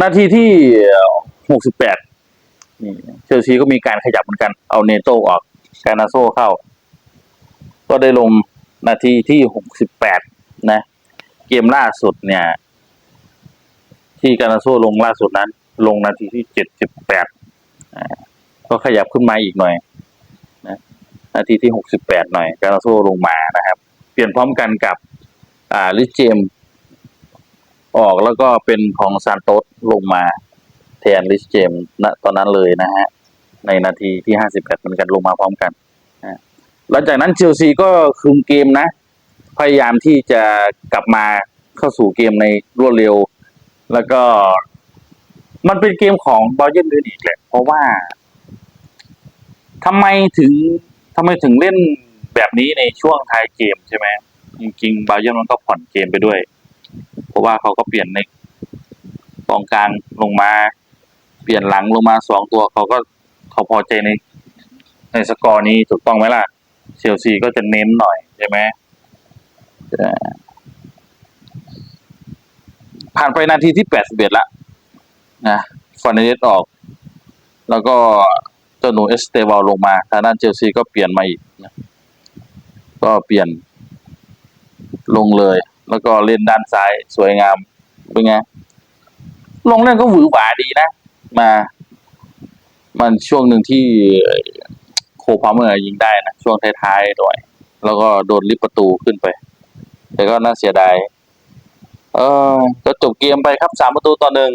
นาทีที่หกสิบแปดนี่เชลซีก็มีการขยับเหมือนกัน เอาเนโตออก การนาโซเข้า ก็ได้ลงนาทีที่หกสิบแปดนะ เกมล่าสุดเนี่ย ที่การนาโซลงล่าสุดนั้น ลงนาทีที่เจ็ดสิบแปดก็ขยับขึ้นมาอีกหน่อยนะนาทีที่หกสิบแปดหน่อย การนาโซลงมานะครับ เปลี่ยนพร้อมกันกับ อ่าลิเจม ออกแล้วก็เป็นของซานโตสลงมาแทนลิสเจมณตอนนั้นเลยนะฮะ ในนาทีที่ห้าสิบแปดเหมือนกันลงมาพร้อมกันหลังจากนั้นเชลซีก็คุมเกมนะ พยายามที่จะกลับมาเข้าสู่เกมในรวดเร็ว แล้วก็มันเป็นเกมของบอลเยนมิวนิกแหละ เพราะว่าทำไมถึงทำไมถึงเล่นแบบนี้ในช่วงท้ายเกมใช่ไหมจริงๆบาเยิร์นมันก็ผ่อนเกมไปด้วย เพราะว่าเขาก็เปลี่ยนในกองกลางลงมา เปลี่ยนหลังลงมาสองตัวเขาก็เขาพอใจใน ในสกอร์นี้ถูกต้องไหมล่ะเชลซีก็จะเน้นหน่อยใช่ไหมผ่านไปนาทีที่แปดสิบเอ็ดละนะฟอนเนสออก แล้วก็เจ้าหนูเอสเตวาลลงมาทางด้านเชลซีก็เปลี่ยนมาอีกนะก็เปลี่ยนลงเลย แล้วก็เล่นด้านซ้ายสวยงามเป็นไงลงเล่นก็หวือหวาดีนะ มา มันช่วงหนึ่งที่โคพาเมอร์ยิงได้นะช่วงท้ายๆหน่อยแล้วก็โดนลิฟประตูขึ้นไป แต่ก็น่าเสียดายเออก็จบเกมไปครับสามประตูต่อหนึ่ง